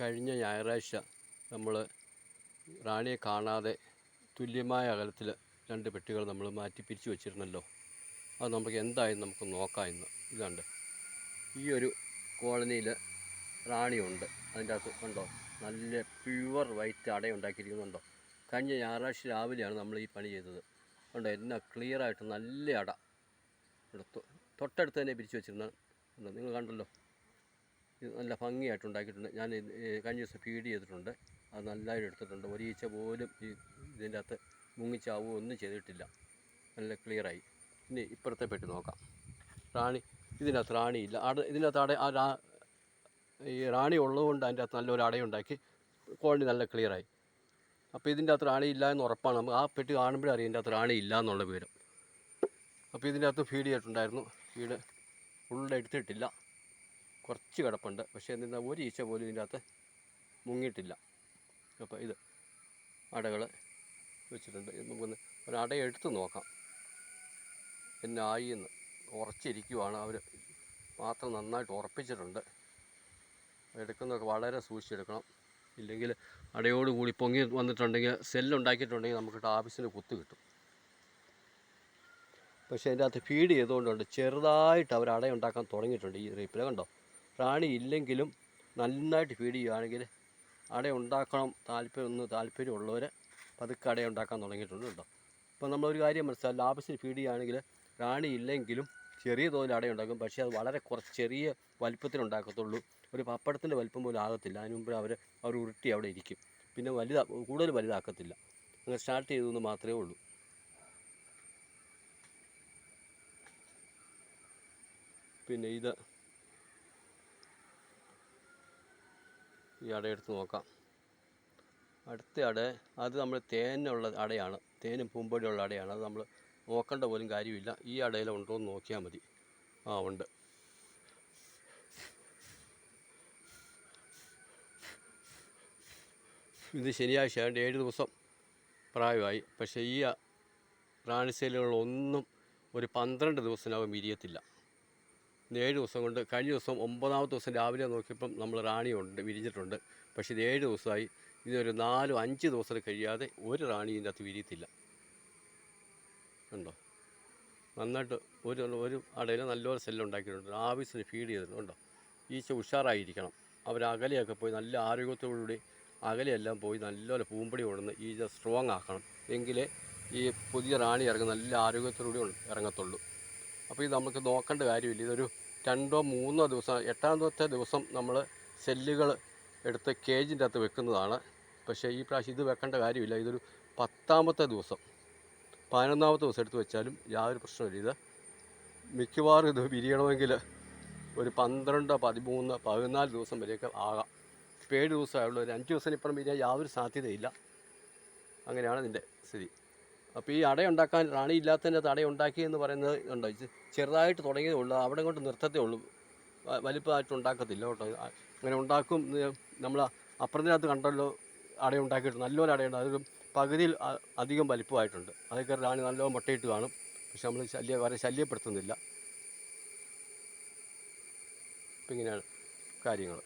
കഴിഞ്ഞ ഞായറാഴ്ച നമ്മൾ റാണിയെ കാണാതെ തുല്യമായ അകലത്തിൽ രണ്ട് പെട്ടികൾ നമ്മൾ മാറ്റി പിരിച്ചു വെച്ചിരുന്നല്ലോ. അത് നമുക്ക് എന്തായാലും നമുക്ക് നോക്കാം ഇന്ന്. ഇതുണ്ട്. ഈ ഒരു കോളനിയിൽ റാണിയുണ്ട്. അതിന്റെ അകത്ത് കണ്ടോ? നല്ല പ്യുവർ വൈറ്റ് അട ഉണ്ടാക്കിയിരിക്കുന്നുണ്ടോ? കഴിഞ്ഞ ഞായറാഴ്ച രാവിലെയാണ് നമ്മൾ ഈ പണി ചെയ്തത്. കണ്ടോ? എന്നാ ക്ലിയറായിട്ട് നല്ല അട. തൊട്ടടുത്ത് തന്നെ പിരിച്ചു വെച്ചിരുന്ന നിങ്ങൾ കണ്ടല്ലോ? നല്ല ഭംഗിയായിട്ട് ഉണ്ടാക്കിയിട്ടുണ്ട് ഞാൻ കഴിഞ്ഞ ദിവസം ഫീഡ് ചെയ്തിട്ടുണ്ട്. അത് നല്ലതായിട്ട് എടുത്തിട്ടുണ്ട്. ഒരീച്ച പോലും ഈ ഇതിന്റെ അകത്ത് മുങ്ങിച്ചാവുകയോ ഒന്നും ചെയ്തിട്ടില്ല. നല്ല ക്ലിയറായി. ഇനി ഇപ്പുറത്തെ പെട്ടി നോക്കാം. റാണി ഇതിനകത്ത് റാണിയില്ല. അട ഇതിനകത്ത് അട ആ ഈ റാണി ഉള്ളതുകൊണ്ട് അതിന്റെ അകത്ത് നല്ലൊരു അടയുണ്ടാക്കി. കോളനി നല്ല ക്ലിയറായി. അപ്പോൾ ഇതിന്റെ അകത്ത് റാണിയില്ല എന്ന് ഉറപ്പാണ്. നമുക്ക് ആ പെട്ടി കാണുമ്പോഴേ അറിയാം ഇതിന്റെ അകത്ത് റാണിയില്ല എന്നുള്ള വിവരം. അപ്പോൾ ഇതിന്റെ അകത്ത് ഫീഡ് ചെയ്തിട്ടുണ്ടായിരുന്നു. ഫീഡ് ഫുള്ള് എടുത്തിട്ടില്ല. കുറച്ച് കിടപ്പുണ്ട്. പക്ഷേ എന്താ ഒരു ഈച്ച പോലും ഇതിന്റെ അകത്ത് മുങ്ങിയിട്ടില്ല. അപ്പോൾ ഇത് അടകൾ വെച്ചിട്ടുണ്ട്. നമുക്കൊന്ന് ഒരു അട എടുത്ത് നോക്കാം. എന്നായി എന്ന് ഉറച്ചിരിക്കുവാണ്. അവർ പാത്രം നന്നായിട്ട് ഉറപ്പിച്ചിട്ടുണ്ട്. എടുക്കുന്നതൊക്കെ വളരെ സൂക്ഷിച്ചെടുക്കണം. ഇല്ലെങ്കിൽ അടയോടുകൂടി പൊങ്ങി വന്നിട്ടുണ്ടെങ്കിൽ സെല്ലുണ്ടാക്കിയിട്ടുണ്ടെങ്കിൽ നമുക്ക് ടാബിസിന് കുത്ത് കിട്ടും. പക്ഷേ അതിന്റെ അകത്ത് ഫീഡ് ചെയ്തുകൊണ്ടുണ്ട്. ചെറുതായിട്ട് അവർ അടയുണ്ടാക്കാൻ തുടങ്ങിയിട്ടുണ്ട്. ഈ റീപ്പിൽ കണ്ടോ? റാണി ഇല്ലെങ്കിലും നന്നായിട്ട് ഫീഡ് ചെയ്യുകയാണെങ്കിൽ അട ഉണ്ടാക്കണം താല്പര്യം ഒന്ന് താല്പര്യമുള്ളവർ പതുക്കെ അട ഉണ്ടാക്കാൻ തുടങ്ങിയിട്ടുണ്ട് കേട്ടോ. അപ്പോൾ നമ്മളൊരു കാര്യം മനസ്സിലായി ലാഭത്തിന് ഫീഡ് ചെയ്യുകയാണെങ്കിൽ റാണി ഇല്ലെങ്കിലും ചെറിയ തോതിൽ അട ഉണ്ടാക്കും. പക്ഷേ അത് വളരെ കുറച്ച് ചെറിയ വലിപ്പത്തിലുണ്ടാക്കത്തുള്ളൂ ഒരു പപ്പടത്തിന്റെ വലിപ്പം പോലും ആകത്തില്ല. അതിന് മുമ്പ് അവർ അവർ ഉരുട്ടി അവിടെ ഇരിക്കും. പിന്നെ വലുതാ കൂടുതൽ വലുതാക്കത്തില്ല. അങ്ങനെ സ്റ്റാർട്ട് ചെയ്തെന്ന് മാത്രമേ ഉള്ളൂ. പിന്നെ ഇത് ഈ അട എടുത്ത് നോക്കാം. അടുത്ത അട അത് നമ്മൾ തേനുള്ള അടയാണ്. തേനും പൂമ്പൊടിയുള്ള അടയാണ്. അത് നമ്മൾ നോക്കേണ്ട പോലും കാര്യമില്ല. ഈ അടയിൽ ഉണ്ടോ എന്ന് നോക്കിയാൽ മതി. ആ ഉണ്ട്. ഇത് ശനിയാഴ്ച ആയതുകൊണ്ട് ഏഴ് ദിവസം പ്രായമായി. പക്ഷേ ഈ റാണിസേലുകളൊന്നും ഒരു പന്ത്രണ്ട് ദിവസത്തിനകം വിരിയത്തില്ല. ഏഴ് ദിവസം കൊണ്ട് കഴിഞ്ഞ ദിവസം ഒമ്പതാമത്തെ ദിവസം രാവിലെ നോക്കിയപ്പം നമ്മൾ റാണിയുണ്ട് വിരിഞ്ഞിട്ടുണ്ട്. പക്ഷേ ഇത് ഏഴ് ദിവസമായി ഇതൊരു നാലോ അഞ്ച് ദിവസം കഴിയാതെ ഒരു റാണി ഇതിന്റെ അകത്ത് വിരിയത്തില്ല. ഉണ്ടോ? നന്നായിട്ട് ഒരു ഒരു അടയിൽ നല്ലൊരു സെല്ലുണ്ടാക്കിയിട്ടുണ്ട് ആവശ്യത്തിന് ഫീഡ് ചെയ്തിട്ടുണ്ട്. ഉണ്ടോ? ഈച്ച ഉഷാറായിരിക്കണം. അവർ അകലെയൊക്കെ പോയി നല്ല ആരോഗ്യത്തോടുകൂടി അകലെയെല്ലാം പോയി നല്ലപോലെ പൂമ്പടി കൊണ്ടുവന്ന് ഈച്ച സ്ട്രോങ് ആക്കണം. എങ്കിലേ ഈ പുതിയ റാണി ഇറങ്ങി നല്ല ആരോഗ്യത്തോടുകൂടി ഇറങ്ങത്തുള്ളൂ. അപ്പോൾ ഇത് നമുക്ക് നോക്കേണ്ട കാര്യമില്ല. ഇതൊരു രണ്ടോ മൂന്നോ ദിവസം എട്ടാമത്തെ ദിവസം നമ്മൾ സെല്ലുകൾ എടുത്ത് കേജിന്റെ അകത്ത് വെക്കുന്നതാണ്. പക്ഷേ ഈ പ്രാവശ്യം ഇത് വെക്കേണ്ട കാര്യമില്ല. ഇതൊരു പത്താമത്തെ ദിവസം പതിനൊന്നാമത്തെ ദിവസം എടുത്ത് വെച്ചാലും യാതൊരു പ്രശ്നമില്ല ഇത് മിക്കവാറും ഇത് വിരിയണമെങ്കിൽ ഒരു പന്ത്രണ്ട് പതിമൂന്ന് പതിനാല് ദിവസം വരെയൊക്കെ ആകാം. ഏഴ് ദിവസമായുള്ളൂ ഒരു അഞ്ച് ദിവസം ഇപ്പുറം വിരിയാൻ യാതൊരു സാധ്യതയില്ല. അങ്ങനെയാണ് ഇതിന്റെ സ്ഥിതി. അപ്പോൾ ഈ അടയുണ്ടാക്കാൻ റാണി ഇല്ലാത്തതിന്റെ തടയുണ്ടാക്കി എന്ന് പറയുന്നത് ഉണ്ടോ ചെറുതായിട്ട് തുടങ്ങിയതേ ഉള്ളൂ. അവിടെ കൊണ്ട് നിർത്തത്തേ ഉള്ളൂ. വലിപ്പമായിട്ട് ഉണ്ടാക്കത്തില്ല കേട്ടോ. അങ്ങനെ ഉണ്ടാക്കും. നമ്മൾ അപ്പുറത്തിനകത്ത് കണ്ടല്ലോ അടയുണ്ടാക്കിയിട്ടുണ്ട് നല്ലൊരു അടയുണ്ട് അതൊരു പകുതിയിൽ അധികം വലിപ്പമായിട്ടുണ്ട്. അതൊക്കെ റാണി നല്ലോണം മുട്ടയിട്ട് കാണും. പക്ഷെ നമ്മൾ ശല്യ വരെ ശല്യപ്പെടുത്തുന്നില്ല. അപ്പം ഇങ്ങനെയാണ് കാര്യങ്ങൾ